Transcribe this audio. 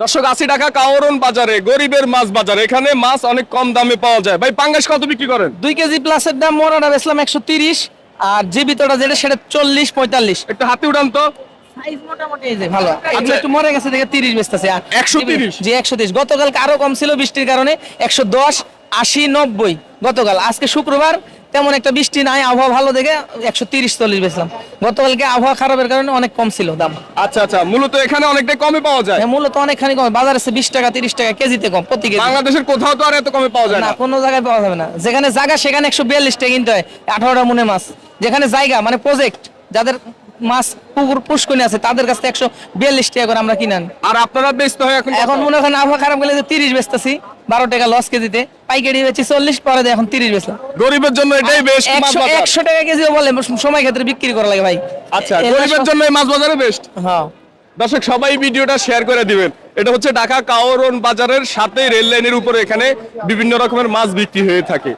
দর্শক আশি টাকা কাওরন বাজারে গরিবের মাছ বাজার। এখানে মাছ অনেক কম দামে পাওয়া যায়। ভাই পাঙ্গাস কত বিক্রি করেন? দুই কেজি প্লাসের দাম মোরাটা বেচলাম একশো তিরিশ আর যে ভিতরটা যেটা সেটা চল্লিশ পঁয়তাল্লিশ। একটু হাতে উঠান তো। আচ্ছা। একটু মরে গেছে দেখে তিরিশ বেচতেছে। 130? জি একশো তিরিশ। গতকালকে আরও কম ছিল বৃষ্টির কারণে একশো দশ আশি নব্বই গতকাল। আজকে শুক্রবার তেমন একটা বৃষ্টি নাই আবহাওয়া ভালো দেখে একশো তিরিশ চল্লিশ বেছিলাম গতকালকে আবহাওয়া খারাপের কারণে অনেক কম ছিল দাম। আচ্ছা আচ্ছা মূলত এখানে অনেকটাই কমে পাওয়া যায়? হ্যাঁ, মূলত অনেকখানি কম। আছে বিশ টাকা তিরিশ টাকা কেজিতে কম প্রতি কেজি। বাংলাদেশের কোথাও তো আর এত কমে পাওয়া যায় না। না কোনো জায়গায় পাওয়া যাবে না। যেখানে জায়গা সেখানে একশো বিয়াল্লিশ টাকা কিনতে হয় আঠারোটা মনে মাছ। যেখানে জায়গা মানে প্রজেক্ট যাদের মাছ পুকুর পুষ্কনি আছে তাদের কাছ একশো বিয়াল্লিশ টাকা করে আমরা কিনে আনি। আর আপনারা ব্যস্ত হয় এখন এখন মনে করেন আবহাওয়া খারাপ গেলে তিরিশ বেচতেছি বারো টাকা লস কেজিতে। পাইকারি বেচি চল্লিশ পরে দিয়ে এখন তিরিশ বেচলাম। গরিবের জন্য এটাই বেস্ট একশো একশো টাকা কেজিও বলে সময় ক্ষেত্রে বিক্রি করা লাগে ভাই। আচ্ছা গরিবের জন্য মাছ বাজারে বেস্ট হ্যাঁ। দর্শক সবাই ভিডিওটা শেয়ার করে দিবেন। এটা হচ্ছে ঢাকা কাওরন বাজারের সাথে রেল লাইনের উপরে এখানে বিভিন্ন রকমের মাছ বিক্রি হয়ে থাকে।